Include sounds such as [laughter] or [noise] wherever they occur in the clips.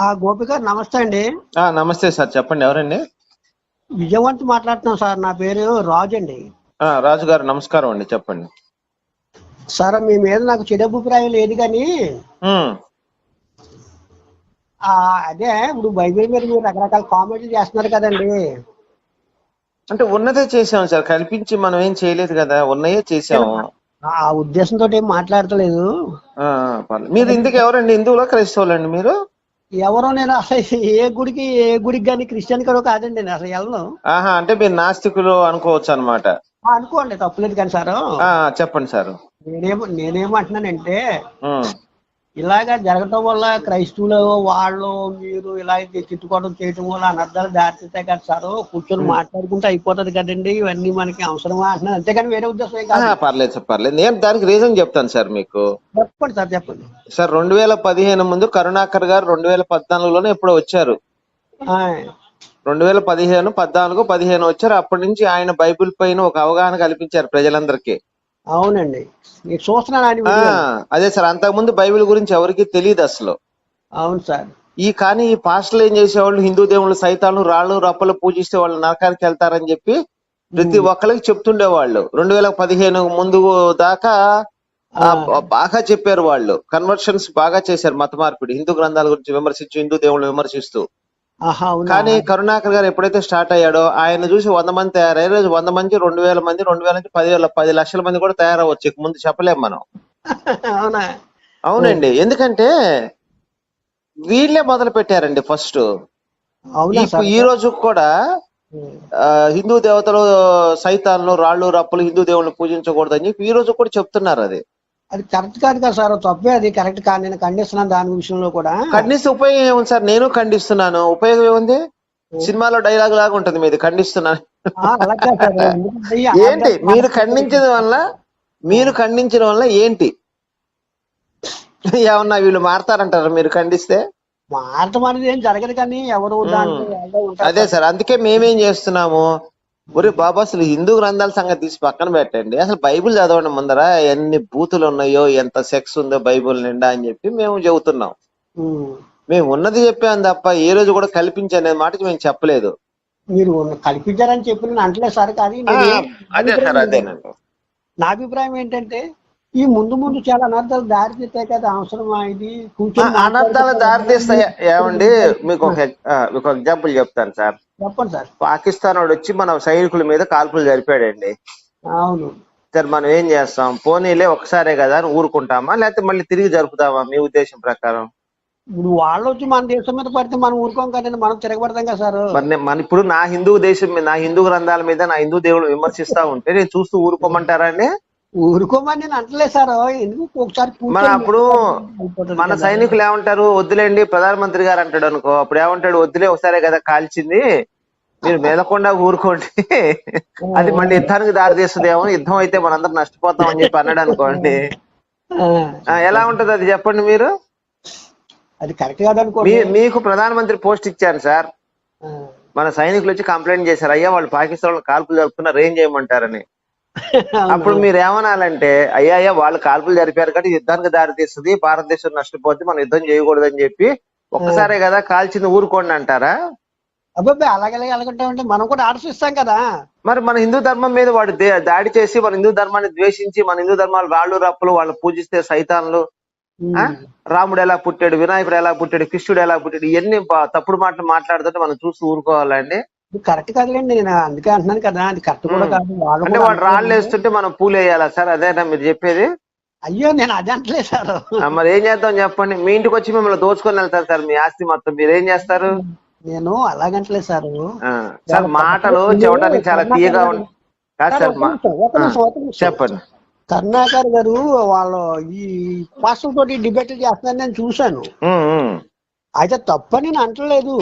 ఆ గోపిక నమస్తే అండి. ఆ, నమస్తే సార్. చెప్పండి ఎవరండి? విజయవంత్ మాట్లాడుతున్నాం సార్ నా పేరు రాజు అండి. రాజు గారు నమస్కారం అండి చెప్పండి. సార్ మీ మీద నాకు చెడు అభిప్రాయం లేదు కానీ అదే ఇప్పుడు బైబిల్ మీద మీరు రకరకాల కామెంట్లు చేస్తున్నారు కదండి. అంటే ఉన్నదే చేసాం సార్ కల్పించి మనం ఏం చేయలేదు కదా ఉన్నయే చేసాము ఆ ఉద్దేశంతో ఏం మాట్లాడతలేదు. మీరు ఇందుకు ఎవరండి? హిందువులా క్రైస్తవులండి మీరు? ఎవరో నేను అసలు ఏ గుడికి ఏ గుడికి కానీ క్రిస్టియన్ కూడా కాదండి నేను అసలు వెళ్ళను. ఆహా అంటే మీరు నాస్తికులు అనుకోవచ్చు అనమాట అనుకోండి తప్పలేదు కానీ సార్. చెప్పండి సార్. నేనేమో నేనేమంటున్నానంటే ఇలాగా జరగటం వల్ల క్రైస్తవులు వాళ్ళు మీరు ఇలా తిట్టుకోవడం చేయటం వల్ల అనర్థాలు దారితీస్తాయి కదా సార్. కూర్చొని మాట్లాడుకుంటే అయిపోతుంది కదండి. ఇవన్నీ మనకి అవసరమా అంటున్నాను అంతేగాని వేరే ఉద్దేశం కాదు. పర్లేదు సార్ పర్లేదు. నేను దానికి రీజన్ చెప్తాను సార్ మీకు. చెప్పండి సార్ చెప్పండి. సార్ రెండు వేల పదిహేను ముందు కరుణాకర్ గారు రెండు వేల పద్నాలుగులోనే ఎప్పుడో వచ్చారు. రెండు వేల పదిహేను పద్నాలుగు పదిహేను వచ్చారు. అప్పటి నుంచి ఆయన బైబిల్ పైన ఒక అవగాహన కల్పించారు ప్రజలందరికీ. అవునండి. మీకు చూస్తున్నాను ఆ, అదే సార్ అంతకుముందు బైబిల్ గురించి ఎవరికి తెలియదు అసలు. అవును సార్. ఈ కానీ ఈ పాస్టర్లు ఏం చేసేవాళ్ళు? హిందూ దేవుళ్ళు సైతాలు రాళ్ళు రప్పలు పూజిస్తే వాళ్ళు నరకానికి వెళ్తారని చెప్పి ప్రతి ఒక్కరికి చెప్తుండేవాళ్ళు. రెండు వేల పదిహేను ముందు దాకా ఆ, బాగా చెప్పారు వాళ్ళు. కన్వర్షన్స్ బాగా చేశారు మత మార్పిడి హిందూ గ్రంథాల గురించి విమర్శించి హిందూ దేవుళ్ళు విమర్శిస్తూ. కానీ కరుణాకర్ గారు ఎప్పుడైతే స్టార్ట్ అయ్యాడో ఆయన చూసి వంద మంది తయారయ్యారు. రోజు వంద మంది రెండు వేల మంది రెండు వేల నుంచి పదివేల పది లక్షల మంది కూడా తయారవచ్చు ఇక ముందు చెప్పలేం మనం. [laughs] అవునా? అవునండి. ఎందుకంటే వీళ్ళే మొదలు పెట్టారండి ఫస్ట్. ఈ రోజు కూడా హిందూ దేవతలు సైతాలను రాళ్ళు రప్పులు హిందూ దేవుళ్ళని పూజించకూడదు అని చెప్పి ఈ రోజు కూడా చెప్తున్నారు అది. అది కరెక్ట్ కాదు కదా సార్ తప్పే అది కరెక్ట్ కాదు నేను ఖండిస్తున్నాను దాని విషయంలో కూడా. ఖండిస్తే ఉపయోగం ఏముంది సార్? నేను ఖండిస్తున్నాను. ఉపయోగం ఏముంది? సినిమాలో డైలాగ్ లాగా ఉంటది మీది ఖండిస్తున్నాను. [laughs] ఏంటి? మీరు ఖండించడం వల్ల మీరు ఖండించడం వల్ల ఏంటి? ఏమన్నా వీళ్ళు మారతారంటారా మీరు ఖండిస్తే? మారటం అనేది ఏం జరగదు కానీ ఎవరు అదే సార్ అందుకే మేమేం చేస్తున్నాము? ఒరే బాబా అసలు హిందూ గ్రంథాల సంగతి తీసి పక్కన పెట్టండి. అసలు బైబిల్ చదవండి ముందర ఎన్ని బూతులు ఉన్నాయో ఎంత సెక్స్ ఉందో బైబిల్ నిండా అని చెప్పి మేము చెబుతున్నాం. మేము. ఉన్నది చెప్పాం తప్ప ఏ రోజు కూడా కల్పించి అనే మాట మేము చెప్పలేదు. మీరు కల్పించారని చెప్పి నేను అంటలేదు సార్ కానీ అదే సార్ అదేనండి నా అభిప్రాయం ఏంటంటే ఈ ముందు ముందు చాలా అనర్థాలు దారి తీస్తాయి కదా అవసరమా ఇది. అనర్థాలు దారితీస్తాయి. ఏమండి మీకు ఒక ఎగ్జాంపుల్ చెప్తాను సార్. చెప్పండి సార్. పాకిస్తాన్ వాడు వచ్చి మన సైనికుల మీద కాల్పులు జరిపాడండి. అవును. సార్ మనం ఏం చేస్తాం? పోనీలే ఒకసారే కదా అని ఊరుకుంటామా? లేకపోతే మళ్ళీ తిరిగి జరుపుతామా మీ ఉద్దేశం ప్రకారం. ఇప్పుడు వాళ్ళు వచ్చి మన దేశం మీద పడితే మనం ఊరుకోం కదండి మనం తిరగబడతాం కదా సార్. మరి మన ఇప్పుడు నా హిందూ దేశం నా హిందూ గ్రంథాల మీద నా హిందూ దేవుడు విమర్శిస్తా ఉంటే నేను చూస్తూ ఊరుకోమంటారా అండి? ఊరుకోమని నేను అంటలేదు సార్. ఎందుకు ఒకసారి మన అప్పుడు మన. సైనికులు ఏమంటారు? వద్దులేండి ప్రధానమంత్రి గారు అంటాడు అనుకో. అప్పుడు ఏమంటాడు? వద్దులే ఒకసారే కదా కాల్చింది. మీరు మెదకుండా ఊరుకోండి. అది మళ్ళీ యుద్ధానికి దారి తీస్తుందేమో. యుద్ధం అయితే మనందరం నష్టపోతాం అని చెప్పి అన్నాడు అనుకోండి. ఎలా ఉంటది అది చెప్పండి మీరు? అది కరెక్ట్ కాదు అనుకోండి మీ మీకు ప్రధానమంత్రి పోస్ట్ ఇచ్చాను సార్. మన సైనికులు వచ్చి కంప్లైంట్ చేశారు. అయ్యా వాళ్ళు పాకిస్తాన్లో కాల్పులు జరుపుతున్నారు ఏం చేయమంటారని. అప్పుడు మీరు ఏమనాలంటే అయ్యా అయ్యా వాళ్ళు కాల్పులు జరిపారు కాబట్టి యుద్ధానికి దారి తీస్తుంది భారతదేశం నష్టపోతే మనం యుద్ధం చేయకూడదని చెప్పి ఒక్కసారే కదా కాల్చింది ఊరుకోండి అంటారా? అబ్బాయి అలాగే అలాగే అలాగంటామంటే మనం కూడా ఆర్డర్స్ ఇస్తాం కదా. మరి మన హిందూ ధర్మం మీద వాడు దాడి చేసి మన హిందూ ధర్మాన్ని ద్వేషించి మన హిందూ ధర్మాలు రాళ్ళు రప్పులు వాళ్ళు పూజిస్తే సైతాన్లు? రాముడు ఎలా పుట్టాడు వినాయకుడు ఎలా పుట్టాడు కృష్ణుడు ఎలా పుట్టాడు ఇవన్నీ తప్పుడు మాటలు మాట్లాడుతుంటే మనం చూసి ఊరుకోవాలండి. కరెక్ట్ కాదులేండి నేను అందుకే అంటున్నాను కదా అది కరెక్ట్ కూడా కాదు వాళ్ళు అంటే వాడు రాళ్ళు వేస్తుంటే మనం పూలు వేయాలా సార్? అదేనా మీరు చెప్పేది? అయ్యో నేను అదే అంటలేదు సార్. మరి ఏం చేద్దాం చెప్పండి. మీ ఇంటికి వచ్చి మిమ్మల్ని దోచుకొని వెళ్తారు సార్ మీ ఆస్తి మొత్తం. మీరు ఏం చేస్తారు? నేను అలాగంటలేదు సార్. సార్ మాటలు చెప్పడానికి చాలా తీయగా ఉంటాయి. చెప్పండి. కరుణాకర్ గారు వాళ్ళు ఈ పాస్టర్ తోటి డిబేట్ చేస్తున్నారు నేను చూశాను. అయితే తప్పని నేను అంటలేదు.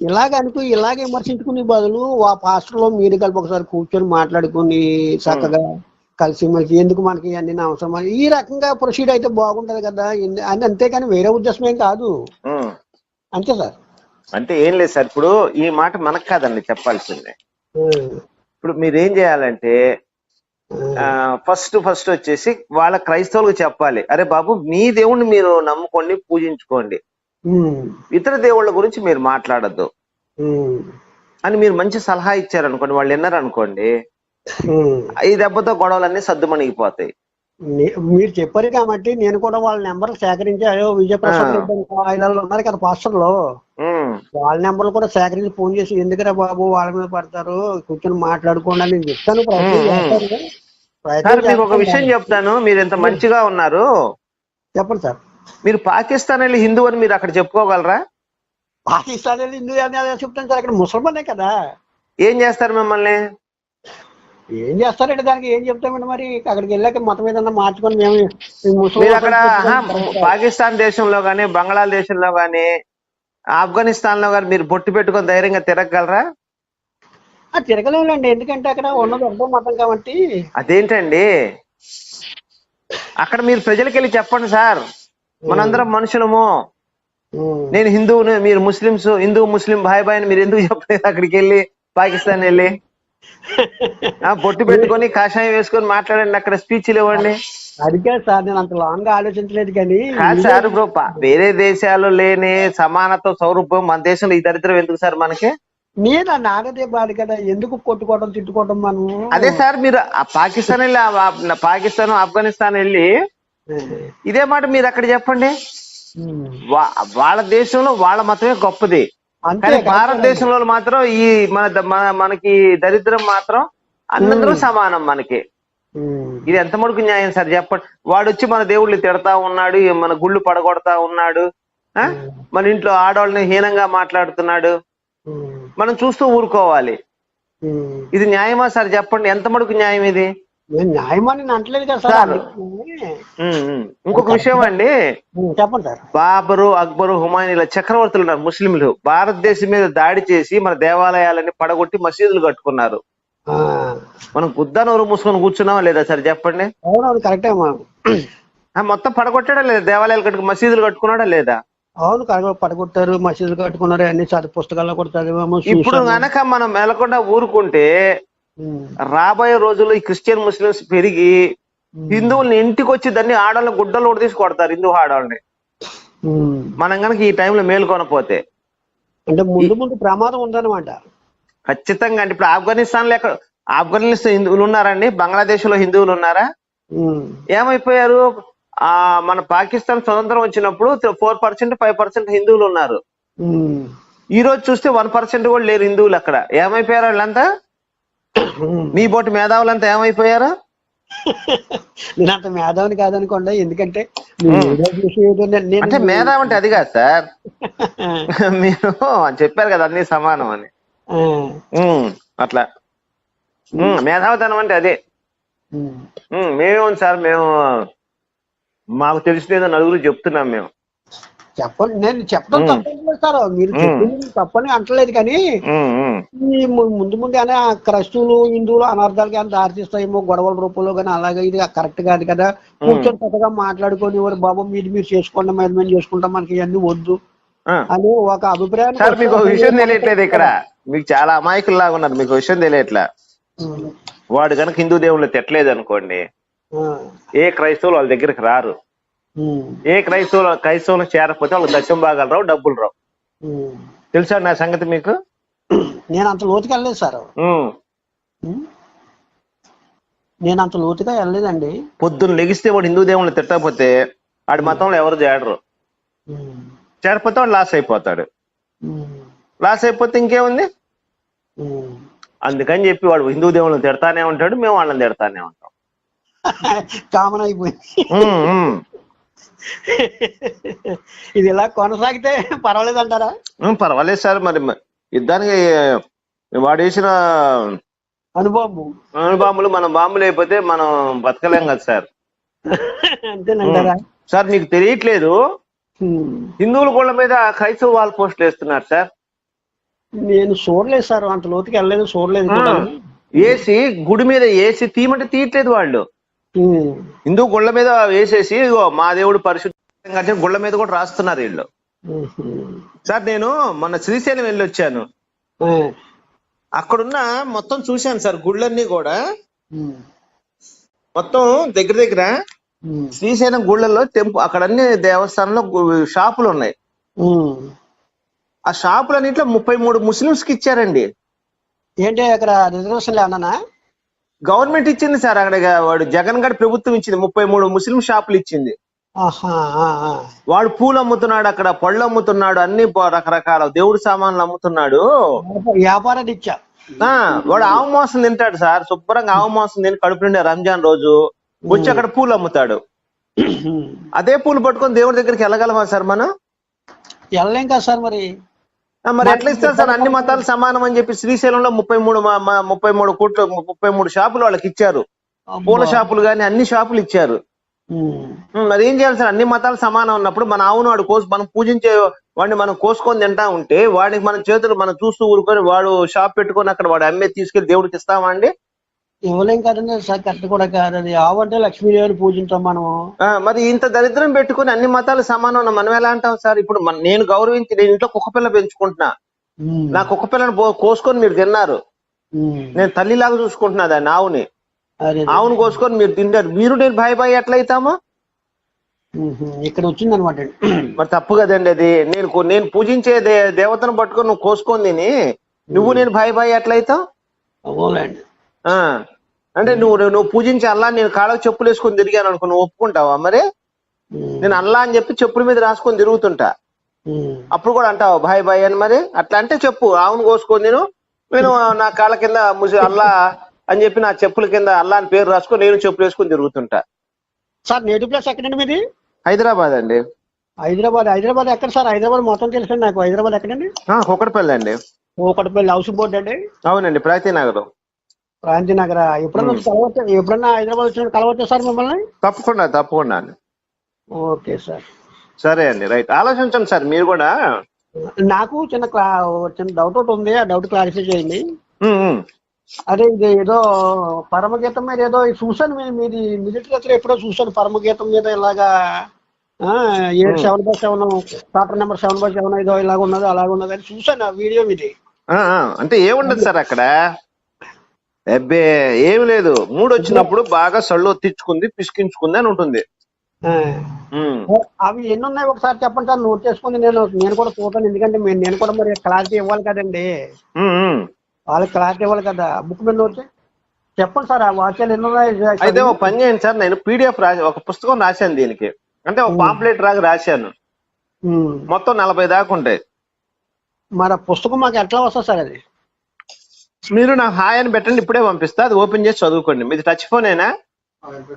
ఇలాగ అనుకో ఇలాగ విమర్శించుకునే బదులు ఆ పాస్టర్లో మీరు కలిపి ఒకసారి కూర్చొని మాట్లాడుకుని చక్కగా కలిసి మెలిసి ఎందుకు మనకి అన్ని అవసరం ఈ రకంగా ప్రొసీడ్ అయితే బాగుంటది కదా అని అంతేకాని వేరే ఉద్దేశం ఏం కాదు. అంతే సార్. అంటే ఏం లేదు సార్ ఇప్పుడు ఈ మాట మనకు కాదండి చెప్పాల్సిందే. ఇప్పుడు మీరు ఏం చేయాలంటే ఫస్ట్ ఫస్ట్ వచ్చేసి వాళ్ళ క్రైస్తవులకు చెప్పాలి. అరే బాబు మీ దేవుణ్ణి మీరు నమ్ముకోండి పూజించుకోండి. ఇతర దేవుళ్ళ గురించి మీరు మాట్లాడద్దు. అని మీరు మంచి సలహా ఇచ్చారనుకోండి వాళ్ళు విన్నారు అనుకోండి ఉమ్. ఈ దెబ్బతో గొడవలన్నీ సద్దుమణిగిపోతాయి. నే- మీరు చెప్పారు కాబట్టి నేను కూడా వాళ్ళ నెంబర్ సేకరించి అయ్యో విజయప్రసాద్ ఆయన ఉన్నారు కదా పాస్టర్లు. వాళ్ళ నెంబర్లు కూడా సేకరించి ఫోన్ చేసి ఎందుకురా బాబు వాళ్ళ మీద పడతారు? కూర్చొని మాట్లాడుకోండి అని నేను చెప్తాను ప్రయత్నం ఒక. విషయం చెప్తాను. మీరు ఎంత మంచిగా ఉన్నారు. చెప్పండి సార్. మీరు పాకిస్తాన్ వెళ్ళి హిందూ అని మీరు అక్కడ చెప్పుకోగలరా? పాకిస్తాన్ వెళ్ళి హిందూ అని చెప్తాను సార్ అక్కడ ముసల్మానే కదా. ఏం చేస్తారు మిమ్మల్ని? ఏం చేస్తారంటే దానికి? ఏం చెప్తామండి మరి? అక్కడికి వెళ్ళాక మొత్తం ఏదన్నా మార్చుకొని మేము మీరు అక్కడ పాకిస్తాన్ దేశంలో గానీ బంగ్లాదేశంలో గానీ ఆఫ్ఘనిస్తాన్లో గానీ మీరు బొట్టు పెట్టుకొని ధైర్యంగా తిరగగలరా? ఆ, తిరగలేములేండి. ఎందుకంటే అక్కడ ఉన్నది ఒకటో మతం కాబట్టి. అదేంటండి? అక్కడ మీరు ప్రజలకి వెళ్ళి చెప్పండి సార్. మనందరం మనుషులము. నేను హిందువుని మీరు ముస్లిమ్స్ హిందూ ముస్లిం భాయ్ భాయ్ అని మీరు ఎందుకు చెప్పలేదు? అక్కడికి వెళ్ళి పాకిస్తాన్ వెళ్ళి. [laughs] బొట్టు పెట్టుకొని కాషాయం వేసుకొని మాట్లాడండి. అక్కడ స్పీచ్లు ఇవ్వండి. అదికే సార్ నేను అంత లాంగ్గా ఆలోచించలేదు కానీ సార్ వేరే దేశాల్లో లేని సమానత్వ సౌరూప్యం మన దేశంలో ఈ దరిద్రం ఎందుకు సార్ మనకి? నేను నాగదే బాధ కదా ఎందుకు కొట్టుకోవడం తిట్టుకోవడం మనం అదే సార్ మీరు ఆ పాకిస్తాన్ వెళ్ళి పాకిస్తాన్ ఆఫ్ఘనిస్తాన్ వెళ్ళి ఇదే మాట మీరు అక్కడ చెప్పండి. వాళ్ళ దేశంలో వాళ్ళ మతమే గొప్పది. కానీ. భారతదేశంలో మాత్రం ఈ మన మనకి దరిద్రం మాత్రం అందరూ సమానం మనకి. ఇది ఎంత మటుకు న్యాయం సార్? చెప్పండి. వాడు వచ్చి మన దేవుళ్ళు తిడతా ఉన్నాడు మన గుళ్ళు పడగొడతా ఉన్నాడు? మన ఇంట్లో ఆడవాళ్ళని హీనంగా మాట్లాడుతున్నాడు. మనం చూస్తూ ఊరుకోవాలి. ఇది న్యాయమా సార్? చెప్పండి. ఎంత మటుకు న్యాయం ఇది? నేను అంటలేదు కదా సార్. ఇంకొక విషయం అండి. చెప్పండి సార్. బాబరు అక్బరు హుమాయూన్ ఇలా చక్రవర్తులు ఉన్నారు ముస్లింలు. భారతదేశం మీద దాడి చేసి మన దేవాలయాలని పడగొట్టి మసీదులు కట్టుకున్నారు. మనం గుద్దానూరు మూసుకొని కూర్చున్నామా లేదా సార్? చెప్పండి. అవునవును కరెక్టే [clears throat] మొత్తం పడగొట్టాడా లేదా? దేవాలయాలు కట్టుకు మసీదులు కట్టుకున్నాడా లేదా? అవును కరెక్ట్ పడగొట్టారు మసీదులు కట్టుకున్నారు అన్ని చదివి పుస్తకాల్లో కూడా చదివాము ఇప్పుడు. గనక మనం మెలకుండా ఊరుకుంటే. రాబోయే రోజుల్లో ఈ క్రిస్టియన్ ముస్లిమ్స్ పెరిగి. హిందువుల్ని ఇంటికి వచ్చి దాన్ని ఆడవాళ్ళని గుడ్డలు కూడా తీసి కొడతారు హిందూ ఆడవాళ్ళని. మనం గనక ఈ టైంలో మేల్కొనపోతే అంటే ముందు ముందు ప్రమాదం ఉందన్నమాట ఖచ్చితంగా అంటే ఇప్పుడు ఆఫ్ఘనిస్తాన్లో ఎక్కడ ఆఫ్ఘనిస్తాన్ హిందువులు ఉన్నారండి బంగ్లాదేశ్లో హిందువులు ఉన్నారా. ఏమైపోయారు ఆ మన పాకిస్తాన్ స్వతంత్రం వచ్చినప్పుడు ఫోర్ పర్సెంట్ ఫైవ్ పర్సెంట్ హిందువులు ఉన్నారు. ఈ రోజు చూస్తే వన్ పర్సెంట్ కూడా లేరు హిందువులు అక్కడ ఏమైపోయారు వాళ్ళంతా. మీ బోటి మేధావులంతా ఏమైపోయారు? [laughs] నేను అంత మేధావిని కాదనుకోండి ఎందుకంటే అంటే మేధావి అంటే అది కాదు సార్. [laughs] మీరు చెప్పారు కదా అన్ని సమానం అని. అట్లా. మేధావితనం అంటే అదే. మేమేముంది సార్ మేము మాకు తెలిసినదో నలుగురు చెప్తున్నాం మేము. చెప్పండి నేను చెప్పడం. తప్పలేదు సార్. మీరు. చెప్పింది తప్పని అంటలేదు కానీ ఈ ముందు ముందు అనే క్రైస్తవులు హిందువులు అనర్థాలు కానీ దారితీస్తాయేమో గొడవల రూపంలో కానీ అలాగే ఇది కరెక్ట్ కాదు కదా. కూర్చొని చక్కగా మాట్లాడుకొని "ఓరి బాబు మీరు మీరు చేసుకోండి మేము మేము చేసుకుంటాం మనకి ఇవన్నీ వద్దు. అని ఒక అభిప్రాయం సార్ మీకు విషయం తెలియట్లేదు ఇక్కడ. మీకు చాలా అమాయకుల్లాగా ఉన్నారు మీకు విషయం తెలియట్లా. వాడు కనుక హిందూ దేవుళ్ళు తిట్టలేదు అనుకోండి ఏ క్రైస్తవులు వాళ్ళ దగ్గరికి రారు. ఏ క్రైస్తవులు క్రైస్తవులు చేరకపోతే వాళ్ళకి దశం భాగాలు రావు డబ్బులు రావు తెలుసా నా సంగతి మీకు నేను అంత లోతుగా వెళ్ళలేదు సార్. నేను అంత లోతుగా వెళ్ళలేదండి పొద్దున్న లెగిస్తే వాడు హిందూ దేవుళ్ళు తిట్టకపోతే వాడి మతంలో ఎవరు చేరరు ఉమ్. చేరకపోతే వాడు లాస్ అయిపోతాడు. లాస్ అయిపోతే ఇంకేముంది. అందుకని చెప్పి వాడు హిందూ దేవుళ్ళని తిడతానే ఉంటాడు మేము వాళ్ళని తిడతానే ఉంటాం [laughs] కామన్ అయిపోయింది. ఇది ఇలా కొనసాగితే పర్వాలేదు అంటారా పర్వాలేదు సార్ మరి యుద్ధానికి వాడు వేసిన అనుభవం. బాంబులు మనం బాంబులు అయిపోతే మనం బతకలేం కదా సార్. అంతేనంటారా? సార్ మీకు తెలియట్లేదు. హిందువుల గోళ్ళ మీద క్రైస్తవ వాల్ పోస్టులు వేస్తున్నారు సార్. నేను చూడలేదు సార్ అంత లోతుకి వెళ్ళలేదు చూడలేదు ఏసి గుడి మీద ఏసి తీయమంటే తీయట్లేదు వాళ్ళు. హిందూ గుళ్ళ మీద వేసేసి మా దేవుడు పరిశుద్ధంగా గుళ్ళ మీద కూడా రాస్తున్నారు వీళ్ళు. సార్ నేను మొన్న శ్రీశైలం వెళ్ళి వచ్చాను. అక్కడున్న మొత్తం చూశాను సార్ గుళ్ళన్నీ కూడా. మొత్తం దగ్గర దగ్గర. శ్రీశైలం గుళ్ళల్లో టెంపు అక్కడ అన్ని దేవస్థానంలో షాపులు ఉన్నాయి. ఆ షాపులన్నింటిలో ముప్పై మూడు ముస్లింస్కి ఇచ్చారండి ఏంటి అక్కడ రిజర్వేషన్ ఏమన్నా గవర్నమెంట్ ఇచ్చింది సార్ అక్కడ వాడు జగన్ గడ్ ప్రభుత్వం ఇచ్చింది. ముప్పై మూడు ముస్లిం షాపులు ఇచ్చింది. వాడు పూలు అమ్ముతున్నాడు అక్కడ పళ్ళు అమ్ముతున్నాడు అన్ని రకరకాల దేవుడి సామాన్లు అమ్ముతున్నాడు. వ్యాపారాన్ని ఇచ్చా. ఆ వాడు ఆవు మాంసం తింటాడు సార్. శుభ్రంగా ఆవు మాంసం తిని కడుపు నిండా రంజాన్ రోజు వచ్చి అక్కడ పూలు అమ్ముతాడు. అదే పూలు పట్టుకొని దేవుడి దగ్గరికి వెళ్ళగలమా సార్ మనం? వెళ్ళలేం కదా సార్ మరి. మరి ఎట్లా ఇస్తారు సార్? అన్ని మతాలు సమానం అని చెప్పి శ్రీశైలంలో ముప్పై మూడు ముప్పై మూడు కోట్లు ముప్పై మూడు షాపులు వాళ్ళకి ఇచ్చారు. పూల షాపులు గాని అన్ని షాపులు ఇచ్చారు. మరి ఏం చేయాలి సార్? అన్ని మతాలు సమానం ఉన్నప్పుడు మన ఆవును వాడు కోసి మనం పూజించే వాడిని మనం కోసుకొని తింటా ఉంటే వాడికి మన చేతులు మనం చూస్తూ ఊరుకొని వాడు షాప్ పెట్టుకొని అక్కడ వాడు అమ్మే తీసుకెళ్ళి దేవుడికి ఇస్తామా అండి? ఇవ్వలేం కదండి సార్ కరెక్ట్ కూడా కాదు. అది ఆవంటే లక్ష్మీదేవిని పూజించాం మనము. ఆ, మరి ఇంత దరిద్రం పెట్టుకొని అన్ని మతాలు సమానం ఉన్న మనం ఎలా అంటాం సార్? ఇప్పుడు మన- నేను గౌరవించి నేను ఇంట్లో కుక్క పిల్ల పెంచుకుంటున్నా. నా కుక్క పిల్లని పో- కోసుకొని మీరు తిన్నారు. నేను తల్లిలాగా చూసుకుంటున్నా దాన్ని ఆవుని. ఆవును కోసుకొని మీరు తింటారు. మీరు నేను భయ భయ ఎట్లయితామో. ఇక్కడ వచ్చింది అనమాట మరి తప్పు కదండి అది. నేను నేను పూజించే దేవతను పట్టుకొని నువ్వు కోసుకొని తిని నువ్వు నేను భయ భయ ఎట్లయితావు అవునండి అంటే నువ్వు నువ్వు పూజించే అల్లా నేను కాళ్ళకు చెప్పులు వేసుకొని తిరిగాను అనుకో నువ్వు ఒప్పుకుంటావా మరి. నేను అల్లా అని చెప్పి చెప్పుల మీద రాసుకొని తిరుగుతుంటా. అప్పుడు కూడా అంటావు బాయ్ బాయ్ అని మరి? అట్లా అంటే చెప్పు ఆవును కోసుకొని నేను నేను నా కాళ్ళ కింద ముసి అల్లా అని చెప్పి నా చెప్పుల కింద అల్లా అని పేరు రాసుకొని నేను చెప్పులు వేసుకొని తిరుగుతుంటా. సార్ నేటివ్ ప్లేస్ ఎక్కడండి మీది? హైదరాబాద్ అండి. హైదరాబాద్ హైదరాబాద్ ఎక్కడ సార్? హైదరాబాద్ మొత్తం తెలుసండి నాకు. హైదరాబాద్ ఎక్కడండి? ఆ, కుక్కడపల్లి అండి. ఒకటిపల్లి హౌస్ బోర్డ్ అండి? అవునండి ప్రగతి నగరం క్రాంతి నగర ఎప్పుడన్నా వచ్చి కలవచ్చు ఎప్పుడన్నా హైదరాబాద్ వచ్చినప్పుడు కలవచ్చా సార్ మిమ్మల్ని? తప్పకుండా తప్పకుండా అండి. Okay sir. సరే అండి రైట్. ఆలోచించండి సార్ మీరు కూడా. నాకు చిన్న చిన్న డౌట్ ఒకటి ఉంది ఆ డౌట్ క్లారిఫై చేయండి. అదే ఇది ఏదో పరమగీతం మీద ఏదో చూసాను మీది మిలిటరీ అసలు ఎప్పుడో చూసాను పరమగీతం మీద ఇలాగా ఆ, ఏడు seven by seven chapter number seven by seven ఏదో ఇలాగ ఉన్నది అలాగ ఉన్నది అని చూసాను ఆ వీడియో మీది. అంటే ఏముండదు సార్ అక్కడ? అబ్బే ఏమి లేదు. మూడు వచ్చినప్పుడు బాగా సళ్ళు తెచ్చుకుంది పిసికించుకుంది అని ఉంటుంది. అవి ఎన్ని ఉన్నాయి ఒకసారి చెప్పండి సార్? నోట్ చేసుకుని నేను. నేను కూడా చూస్తాను ఎందుకంటే నేను కూడా మరి క్లారిటీ ఇవ్వాలి కదండి. వాళ్ళకి క్లారిటీ ఇవ్వాలి కదా. బుక్ మీద నోట్. చెప్పండి సార్ ఆ వాక్యాలు ఎన్ని ఉన్నాయి? అయితే ఒక పని చేయండి సార్. నేను పీడిఎఫ్ రాసి ఒక పుస్తకం రాశాను దీనికి. అంటే ఒక పాంప్లెట్ రాగా రాశాను. మొత్తం నలభై దాకా ఉంటాయి. మరి ఆ పుస్తకం మాకు ఎట్లా వస్తుంది సార్ అది? మీరు నాకు హాయ్ అని పెట్టండి ఇప్పుడే పంపిస్తా. అది ఓపెన్ చేసి చదువుకోండి. మీది టచ్ ఫోనేనా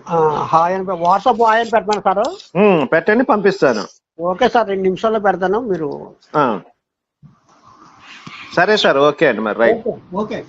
ఆ, హాయ్ అని వాట్సాప్ హాయ్ అని పెట్టమను సార్. పెట్టండి పంపిస్తాను. ఓకే సార్ రెండు నిమిషాల్లో పెడతాను మీరు ఆ. సరే సార్ ఓకే అండి మరి రైట్. ఓకే.